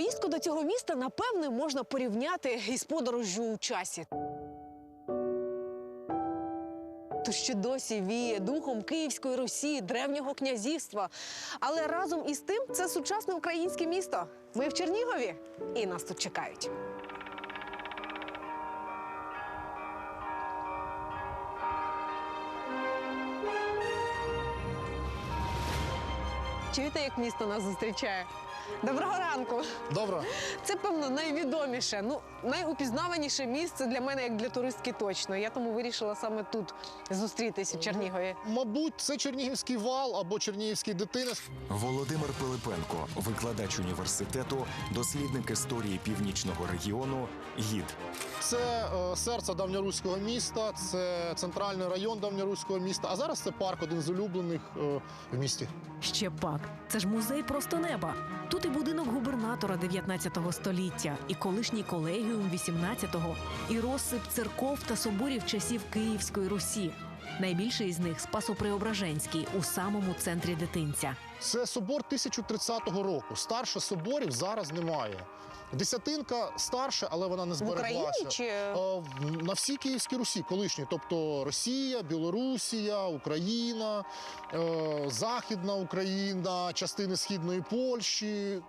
Поїздку до цього міста напевне можна порівняти із подорожжю у часі. Тут ще досі віє духом Київської Русі, древнього князівства. Але разом із тим це сучасне українське місто. Ми в Чернігові і нас тут чекають. Чуєте, як місто нас зустрічає? Доброго ранку! Добре. Це, певно, найвідоміше, ну найупізнаваніше місце для мене, як для туристки, точно. Я тому вирішила саме тут зустрітись у Чернігові. Мабуть, це Чернігівський вал або Чернігівський дитинець. Володимир Пилипенко, викладач університету, дослідник історії північного регіону, гід. Це е, серце давньоруського міста, це центральний район давньоруського міста. А зараз це парк, один з улюблених е, в місті. Ще пак, це ж музей просто неба. Тут і будинок губернатора 19 століття, і колишній колегіум 18-го, і розсип церков та соборів часів Київської Русі. Найбільший із них Спасо-Преображенський у самому центрі дитинця. Це собор 1030 року. Старше соборів зараз немає. Десятинка старша, але вона не В збереглася. Україні чи Е, На всій Київській Русі, колишній, тобто Росія, Білорусія, Україна, е, Західна Україна, частини Східної Польщі.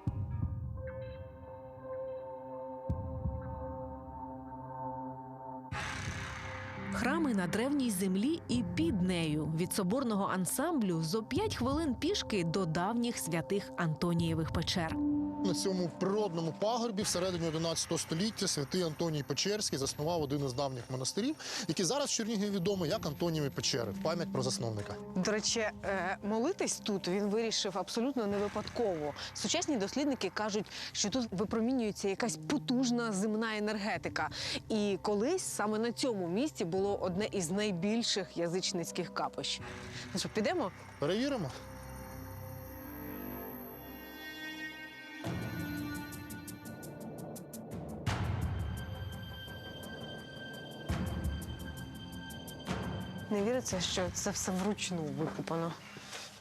Храми на древній землі і під нею від соборного ансамблю зо п'ять хвилин пішки до давніх святих Антонієвих печер. На цьому природному пагорбі всередині 11 століття святий Антоній Печерський заснував один із давніх монастирів, який зараз в Чернігові відомий як Антонієві печери в пам'ять про засновника. до речі, е, молитись тут він вирішив абсолютно не випадково. Сучасні дослідники кажуть, що тут випромінюється якась потужна земна енергетика. І колись саме на цьому місці було одне із найбільших язичницьких капищ. Ну що, підемо? Перевіримо. Не віриться, що це все вручну викупано.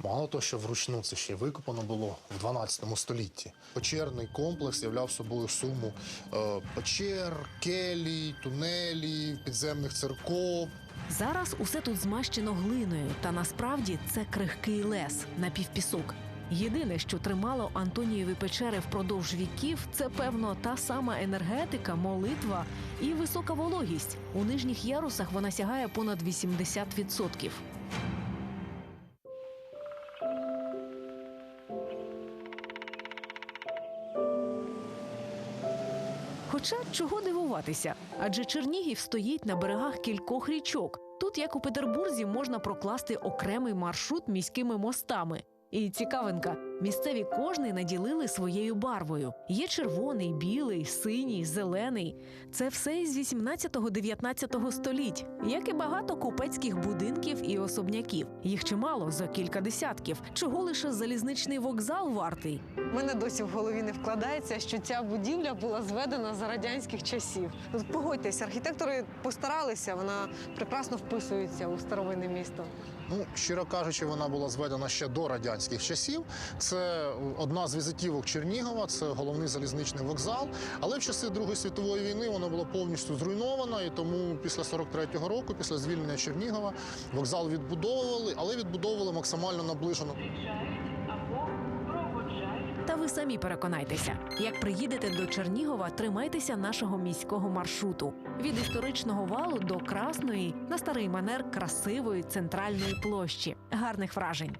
Мало того, що вручну це ще й викопано було в 12 столітті. Печерний комплекс являв собою суму е, печер, келій, тунелів, підземних церков. Зараз усе тут змащено глиною, та насправді це крихкий лес, напівпісок. Єдине, що тримало Антонієві печери впродовж віків, це певно та сама енергетика, молитва і висока вологість. У нижніх ярусах вона сягає понад 80%. Хоча чого дивуватися, адже Чернігів стоїть на берегах кількох річок. Тут, як у Петербурзі, можна прокласти окремий маршрут міськими мостами. І цікавинка, місцеві кожний наділили своєю барвою. Є червоний, білий, синій, зелений. Це все із 18-19 століть, як і багато купецьких будинків і особняків. Їх чимало за кілька десятків. Чого лише залізничний вокзал вартий? У мене досі в голові не вкладається, що ця будівля була зведена за радянських часів. От погодьтесь, архітектори постаралися, вона прекрасно вписується у старовинне місто. Ну, щиро кажучи, вона була зведена ще до радянських часів. Це одна з візитівок Чернігова, це головний залізничний вокзал. Але в часи Другої світової війни вона була повністю зруйнована, і тому після 43-го року, після звільнення Чернігова, вокзал відбудовували, але відбудовували максимально наближено. Та ви самі переконайтеся, як приїдете до Чернігова, тримайтеся нашого міського маршруту від історичного валу до красної на старий манер красивої центральної площі. Гарних вражень.